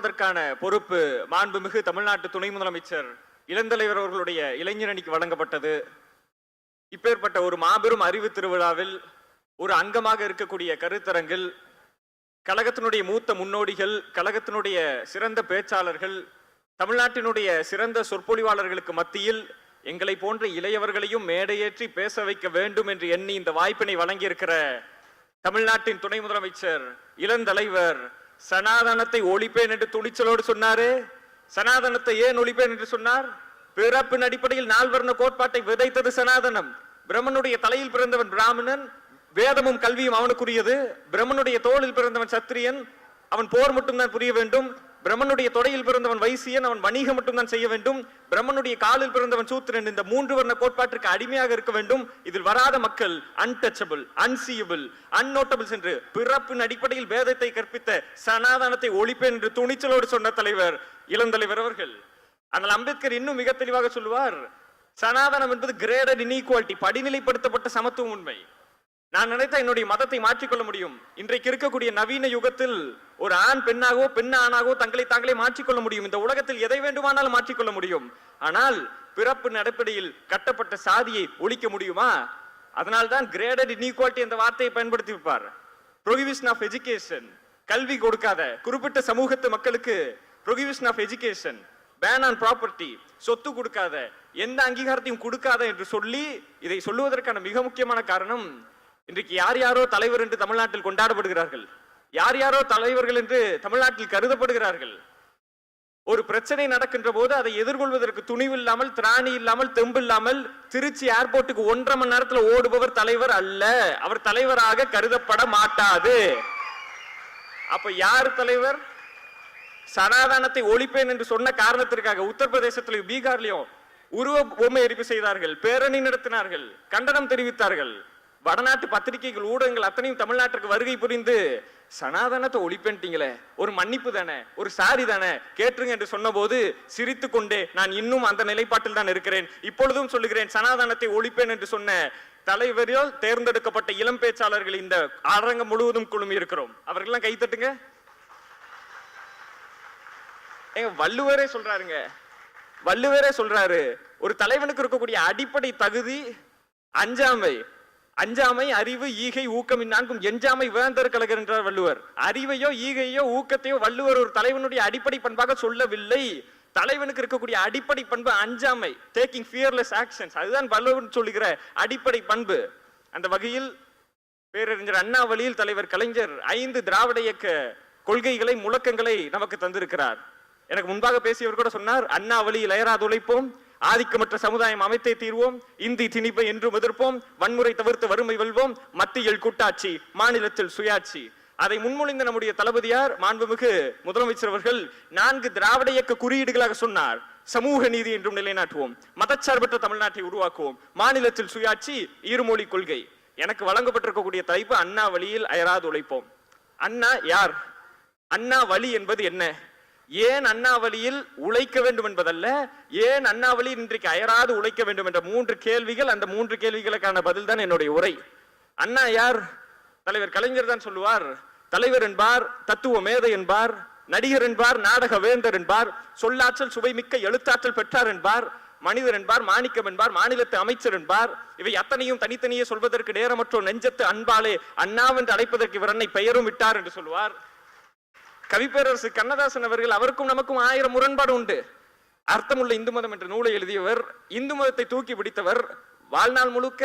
வழங்குவதற்கான பொறுப்பு மாண்புமிகு தமிழ்நாட்டு துணை முதலமைச்சர் இளந்தலைவர் அவர்களுடைய இளைஞரணிக்கு வழங்கப்பட்டது. இப்பேற்பட்ட ஒரு மாபெரும் அறிவு திருவிழாவில் ஒரு அங்கமாக இருக்கக்கூடிய கருத்தரங்கில் கழகத்தினுடைய மூத்த முன்னோடிகள் கழகத்தினுடைய சிறந்த பேச்சாளர்கள் தமிழ்நாட்டினுடைய சிறந்த சொற்பொழிவாளர்களுக்கு மத்தியில் எங்களை போன்ற இளையவர்களையும் மேடையேற்றி பேச வைக்க வேண்டும் என்று எண்ணி இந்த வாய்ப்பினை வழங்கியிருக்கிற தமிழ்நாட்டின் துணை முதலமைச்சர் இளந்தலைவர் சனாதனத்தை ஒழிப்பேன் என்று துணிச்சலோடு சொன்னாரு. சனாதனத்தை ஏன் ஒழிப்பேன் என்று சொன்னார்? பிறப்பின் அடிப்படையில் நால்வர்ண கோட்பாட்டை விதைத்தது சனாதனம். பிரம்மனுடைய தலையில் பிறந்தவன் பிராமணன் வேதமும் கல்வியும் அவனுக்குரியது. பிரம்மனுடைய தோளில் பிறந்தவன் சத்திரியன் அவன் போர் மட்டும்தான் புரிய வேண்டும். பிரம்மனுடைய தொடையில் பிறந்தவன் வைசியன் அவன் வணிகம் மட்டும்தான் செய்ய வேண்டும். பிரம்மனுடைய காலில் பிறந்தவன் சூத்திரன் இந்த மூன்று வர்ண கோட்பாட்டிற்கு அடிமையாக இருக்க வேண்டும். இதில் வராத மக்கள் அன்டச்சபிள் அன்சியபிள் அன்னோட்டபிள்ஸ் என்று பிறப்பின் அடிப்படையில் வேதத்தை கற்பித்த சனாதனத்தை ஒழிப்பேன் என்று துணிச்சலோடு சொன்ன தலைவர் இளந்தலைவர் அவர்கள். ஆனால் அம்பேத்கர் இன்னும் மிக தெளிவாக சொல்லுவார் சனாதனம் என்பது கிரேடட் இன்இக்வாலிட்டி படிநிலைப்படுத்தப்பட்ட சமத்துவம் உண்மை. நான் நினைத்த என்னுடைய மதத்தை மாற்றிக்கொள்ள முடியும். இன்றைக்கு இருக்கக்கூடிய நவீன யுகத்தில் ஒரு ஆண் பெண்ணாகவோ பெண் ஆணாகவோ தங்களை தாங்களே மாற்றிக்கொள்ள முடியும். இந்த உலகத்தில் எதை வேண்டுமானாலும் மாற்றிக்கொள்ள முடியும். ஆனால் பிறப்பு அடிப்படையில் கட்டப்பட்ட சாதியை ஒழிக்க முடியுமா? அதனால்தான் கிரேடட் இன்இக்வாலிட்டி என்ற வார்த்தையை பயன்படுத்தி இருப்பார். ப்ரொஹிபிஷன் ஆஃப் எஜுகேஷன் கல்வி கொடுக்காத குறிப்பிட்ட சமூகத்து மக்களுக்கு provision of education ban on property சொத்து கொடுக்காத எந்த அங்கீகாரத்தையும் கொடுக்காத என்று சொல்லி இதை சொல்லுவதற்கான மிக முக்கியமான காரணம் இன்றைக்கு யார் யாரோ தலைவர் என்று தமிழ்நாட்டில் கொண்டாடப்படுகிறார்கள்? யார் யாரோ தலைவர்கள் என்று தமிழ்நாட்டில் கருதப்படுகிறார்கள்? ஒரு பிரச்சனை நடக்கின்ற போது அதை எதிர்கொள்வதற்கு துணிவு இல்லாமல் திராணி இல்லாமல் தெம்பு இல்லாமல் திருச்சி ஏர்போர்ட்டுக்கு ஒன்றரை மணி நேரத்தில் ஓடுபவர் தலைவர் அல்ல. அவர் தலைவராக கருதப்பட மாட்டாது. அப்ப யார் தலைவர்? சனாதானத்தை ஒழிப்பேன் என்று சொன்ன காரணத்திற்காக உத்தரப்பிரதேசத்திலையும் பீகார்லையும் உருவ பொம்மை எரிப்பு செய்தார்கள் பேரணி நடத்தினார்கள் கண்டனம் தெரிவித்தார்கள். வடநாட்டு பத்திரிகைகள் ஊடகங்கள் அத்தனையும் தமிழ்நாட்டிற்கு வருகை புரிந்து சனாதனத்தை ஒழிப்பேன்ட்டீங்களே ஒரு மன்னிப்பு தானே ஒரு சாரி தானே கேட்டுருங்க என்று சொன்னபோது சிரித்து கொண்டே நான் இன்னும் அந்த நிலைப்பாட்டில் தான் இருக்கிறேன். இப்பொழுதும் சொல்லுகிறேன் சனாதனத்தை ஒழிப்பேன் என்று சொன்ன தலைவரால் தேர்ந்தெடுக்கப்பட்ட இளம் பேச்சாளர்கள் இந்த அரங்கம் முழுவதும் குழுமி இருக்கிறோம். அவர்கள்லாம் கைத்தட்டுங்க எங்க வள்ளுவரே சொல்றாருங்க. வள்ளுவரே சொல்றாரு ஒரு தலைவனுக்கு இருக்கக்கூடிய அடிப்படை தகுதி அஞ்சாமை அஞ்சாமை அறிவு ஈகை ஊக்கம் இந்நான்கும் எஞ்சாமை வேந்தர் கழகர் என்றார் வள்ளுவர். அறிவையோ ஈகையோ ஊக்கத்தையோ வள்ளுவர் ஒரு தலைவனுடைய அடிப்படை பண்பாக சொல்லவில்லை. தலைவனுக்கு இருக்கக்கூடிய அடிப்படை பண்பு அஞ்சாமை டேக்கிங் ஃபியர்லெஸ் ஆக்ஷன்ஸ் அதுதான் வள்ளுவர் சொல்லுகிற அடிப்படை பண்பு. அந்த வகையில் பேரறிஞர் அண்ணாவளியில் தலைவர் கலைஞர் ஐந்து திராவிட இயக்க கொள்கைகளை முழக்கங்களை நமக்கு தந்திருக்கிறார். எனக்கு முன்பாக பேசியவர் கூட சொன்னார் அண்ணா வழியில் உழைப்போம். ஆதிக்கமற்ற சமுதாயம் அமைத்தே தீர்வோம். இந்தி திணிப்பை என்றும் எதிர்ப்போம். வன்முறை தவிர்த்து வறுமை வெல்வோம். மத்தியில் கூட்டாட்சி மாநிலத்தில் சுயாட்சி. அதை முன்மொழிந்த நம்முடைய தளபதியார் மாண்புமிகு முதலமைச்சர் அவர்கள் நான்கு திராவிட இயக்க குறியீடுகளாக சொன்னார். சமூக நீதி என்றும் நிலைநாட்டுவோம். மதச்சார்பற்ற தமிழ்நாட்டை உருவாக்குவோம். மாநிலத்தில் சுயாட்சி இருமொழி கொள்கை. எனக்கு வழங்கப்பட்டிருக்கக்கூடிய தலைப்பு அண்ணா வழியில் அயராது உழைப்போம். அண்ணா யார்? அண்ணா வழி என்பது என்ன? ஏன் அண்ணாவளியில் உழைக்க வேண்டும் என்பதல்ல? ஏன் அண்ணாவளி இன்றைக்கு அயராது உழைக்க வேண்டும் என்ற மூன்று கேள்விகள் அந்த மூன்று கேள்விகளுக்கான பதில் தான் என்னுடைய உரை. அண்ணா யார்? தலைவர் கலைஞர் தான் சொல்லுவார். தலைவர் என்பார் தத்துவ மேதை என்பார் நடிகர் என்பார் நாடக வேந்தர் என்பார் சொல்லாற்றல் சுவைமிக்க எழுத்தாற்றல் பெற்றார் என்பார் மனிதர் என்பார் மாணிக்கம் என்பார் மாநிலத்து அமைச்சர் என்பார். இவை அத்தனையும் தனித்தனியே சொல்வதற்கு நேரமற்றோ நெஞ்சத்து அன்பாலே அண்ணாவென்று அழைப்பதற்கு இவர் அன்னை பெயரும் விட்டார் என்று சொல்லுவார். கவிப்பேரரசு கண்ணதாசன் அவர்கள் அவருக்கும் நமக்கும் ஆயிரம் முரண்பாடு உண்டு. அர்த்தமுள்ள இந்து மதம் என்ற நூலை எழுதியவர் இந்து மதத்தை தூக்கி பிடித்தவர் வாழ்நாள் முழுக்க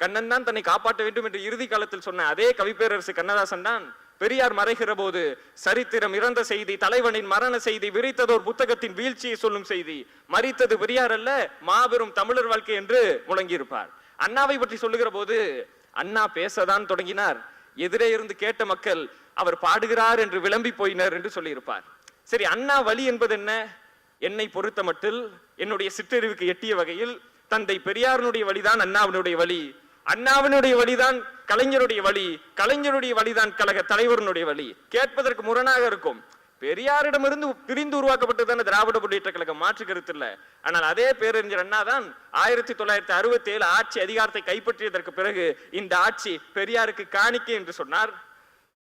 கண்ணன் தான் தன்னை காப்பாற்ற வேண்டும் என்று இறுதி காலத்தில் சொன்ன அதே கவிப்பேரரசு கண்ணதாசன் தான் பெரியார் மறைகிற போது சரித்திரம் இறந்த செய்தி தலைவனின் மரண செய்தி விரித்ததோர் புத்தகத்தின் வீழ்ச்சியை சொல்லும் செய்தி மறித்தது பெரியார் அல்ல மாபெரும் தமிழர் வாழ்க்கை என்று முழங்கியிருப்பார். அண்ணாவை பற்றி சொல்லுகிற போது அண்ணா பேசதான் தொடங்கினார். எதிரே இருந்து கேட்ட மக்கள் அவர் பாடுகிறார் என்று விளம்பி போயினர் என்று சொல்லியிருப்பார். சரி அண்ணா வழி என்பது என்ன? என்னை பொறுத்த மட்டில் என்னுடைய சிற்றறிவுக்கு எட்டிய வகையில் தந்தை பெரியாரனுடைய வழிதான் அண்ணாவினுடைய வழி. அண்ணாவினுடைய வழிதான் கலைஞருடைய வழி. கலைஞருடைய வழிதான் கழக தலைவருடைய வழி. கேட்பதற்கு முரணாக இருக்கும். பெரியாரிடமிருந்து பிரிந்து உருவாக்கப்பட்டதான திராவிட முன்னேற்ற கழகம்? மாற்று கருத்து இல்ல. ஆனால் அதே பேரறிஞர் அண்ணா தான் ஆயிரத்தி தொள்ளாயிரத்தி அறுபத்தி ஏழு ஆட்சி அதிகாரத்தை கைப்பற்றியதற்கு பிறகு இந்த ஆட்சி பெரியாருக்கு காணிக்கை என்று சொன்னார்.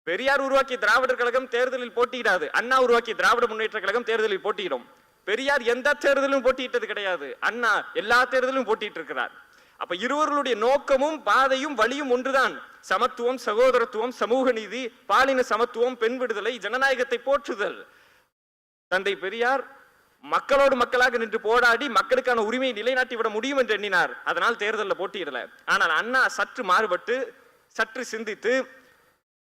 பெரியார் உருவாக்கி திராவிடர் கழகம் தேர்தலில் போட்டியிடாது. அண்ணா உருவாக்கி திராவிட முன்னேற்ற கழகம் தேர்தலில் போட்டியிடும். பெரியார் எந்த தேர்தலும் போட்டியிட்டது கிடையாது. அண்ணா எல்லா தேர்தலும் போட்டிட்டு இருக்கிறார். அப்ப இருவர்களுடைய நோக்கமும் பாதையும் வழியும் ஒன்றுதான். சமத்துவம் சகோதரத்துவம் சமூக நீதி பாலின சமத்துவம் பெண் விடுதலை ஜனநாயகத்தை போற்றுதல். தந்தை பெரியார் மக்களோடு மக்களாக நின்று போராடி மக்களுக்கான உரிமையை நிலைநாட்டி விட முடியும் என்று எண்ணினார். அதனால் தேர்தலில் போட்டியிடல. ஆனால் அண்ணா சற்று மாறுபட்டு சற்று சிந்தித்து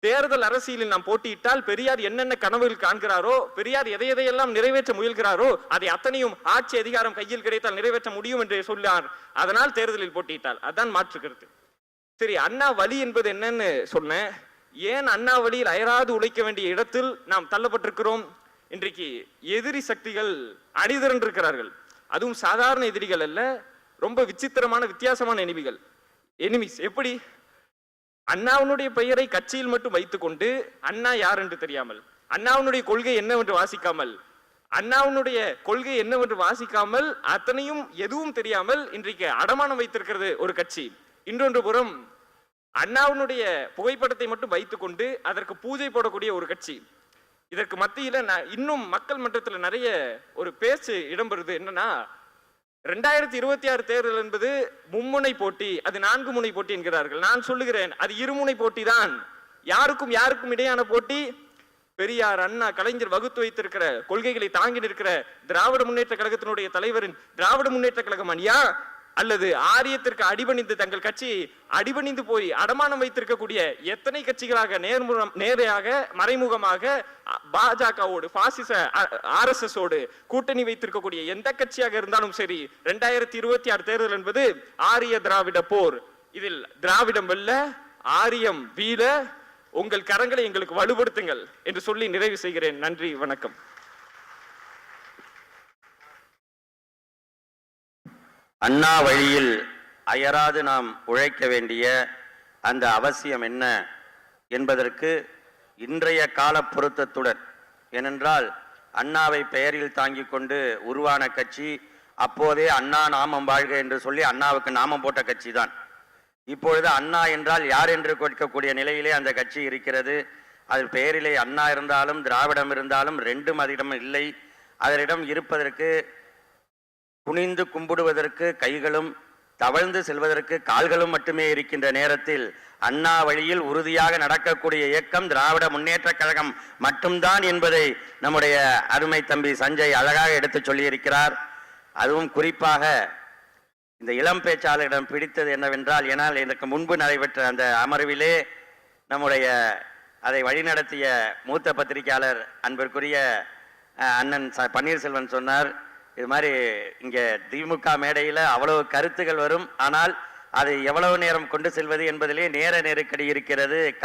தேர்தல் அரசியலில் நாம் போட்டியிட்டால் பெரியார் என்னென்ன கனவுகள் காண்கிறாரோ பெரியார் எதை எதையெல்லாம் நிறைவேற்ற முயல்கிறாரோ அதை அத்தனையும் ஆட்சி அதிகாரம் கையில் கிடைத்தால் நிறைவேற்ற முடியும் என்று சொல்லார் அதனால் தேர்தலில் போட்டியிட்டால். அதான் மாற்று கருத்து. சரி அண்ணா வழி என்பது என்னன்னு சொன்னேன். ஏன் அண்ணா வழியில் அயராது உழைக்க வேண்டிய இடத்தில் நாம் தள்ளப்பட்டிருக்கிறோம்? இன்றைக்கு எதிரி சக்திகள் அணிதிரண்டிருக்கிறார்கள். அதுவும் சாதாரண எதிரிகள் அல்ல ரொம்ப விசித்திரமான வித்தியாசமான எனிமிகள். எனிமிஸ் எப்படி? அண்ணாவினுடைய பெயரை கட்சியில் மட்டும் வைத்துக்கொண்டு அண்ணா யார் என்று தெரியாமல் அண்ணாவினுடைய கொள்கை என்னவென்று வாசிக்காமல் அண்ணாவினுடைய கொள்கை என்னவென்று வாசிக்காமல் அத்தனையும் எதுவும் தெரியாமல் இன்றைக்கு அடமானம் வைத்திருக்கிறது ஒரு கட்சி. இன்னொன்று புறம் அண்ணாவினுடைய புகைப்படத்தை மட்டும் வைத்துக்கொண்டு அதற்கு பூஜை போடக்கூடிய ஒரு கட்சி. இதற்கு மத்தியில் இன்னும் மக்கள் மன்றத்தில் நிறைய ஒரு பேச்சு இடம்பெறுது. என்னன்னா ரெண்டாயிரத்தி இருபத்தி ஆறு தேர்தல் என்பது மும்முனை போட்டி அது நான்கு முனை போட்டி என்கிறார்கள். நான் சொல்லுகிறேன் அது இருமுனை போட்டி தான் யாருக்கும் யாருக்கும் இடையான போட்டி? பெரியார் அண்ணா கலைஞர் வகுத்து வைத்திருக்கிற கொள்கைகளை தாங்கி நிற்கிற திராவிட முன்னேற்ற கழகத்தினுடைய தலைவரின் திராவிட முன்னேற்ற கழகம் அணியா? அல்லது ஆரியத்திற்கு அடிபணிந்து தங்கள் கட்சி அடிபணிந்து போய் அடமானம் வைத்திருக்கக்கூடிய எத்தனை கட்சிகளாக நேர்முகம் நேரையாக மறைமுகமாக பாஜகவோடு பாசிச ஆர்எஸ்எஸ் ஓடு கூட்டணி வைத்திருக்கக்கூடிய எந்த கட்சியாக இருந்தாலும் சரி ரெண்டாயிரத்தி இருபத்தி ஆறு தேர்தல் என்பது ஆரிய திராவிட போர். இதில் திராவிடம் வெல்ல ஆரியம் வீழ உங்கள் கரங்களை எங்களுக்கு வலுப்படுத்துங்கள் என்று சொல்லி நிறைவு செய்கிறேன். நன்றி வணக்கம். அண்ணா வழியில் அயராது நாம் உழைக்க வேண்டிய அந்த அவசியம் என்ன என்பதற்கு இன்றைய கால பொருத்தத்துடன் ஏனென்றால் அண்ணாவை பெயரில் தாங்கி கொண்டு உருவான கட்சி அப்போதே அண்ணா நாமம் வாழ்க என்று சொல்லி அண்ணாவுக்கு நாமம் போட்ட கட்சி தான் இப்பொழுது அண்ணா என்றால் யார் என்று கேட்கக்கூடிய நிலையிலே அந்த கட்சி இருக்கிறது. அதில் பெயரிலே அண்ணா இருந்தாலும் திராவிடம் இருந்தாலும் ரெண்டும் அதிடம் இல்லை. அதனிடம் இருப்பதற்கு குனிந்து கும்பிடுவதற்கு கைகளும் தவழ்ந்து செல்வதற்கு கால்களும் மட்டுமே இருக்கின்ற நேரத்தில் அண்ணா வழியில் உறுதியாக நடக்கக்கூடிய இயக்கம் திராவிட முன்னேற்ற கழகம் மட்டும்தான் என்பதை நம்முடைய அருமை தம்பி சஞ்சய் அழகாக எடுத்துச் சொல்லியிருக்கிறார். அதுவும் குறிப்பாக இந்த இளம் பேச்சாளரிடம் பிடித்தது என்னவென்றால் ஏனால் எனக்கு முன்பு நடைபெற்ற அந்த அமர்விலே நம்முடைய அதை வழிநடத்திய மூத்த பத்திரிகையாளர் அன்பிற்குரிய அண்ணன் ச பன்னீர்செல்வன் சொன்னார் இது மாதிரி இங்கே திமுக மேடையில் அவ்வளவு கருத்துகள் வரும். ஆனால் அதை எவ்வளவு நேரம் கொண்டு செல்வது என்பதிலே நேர நெருக்கடி இருக்கிறது.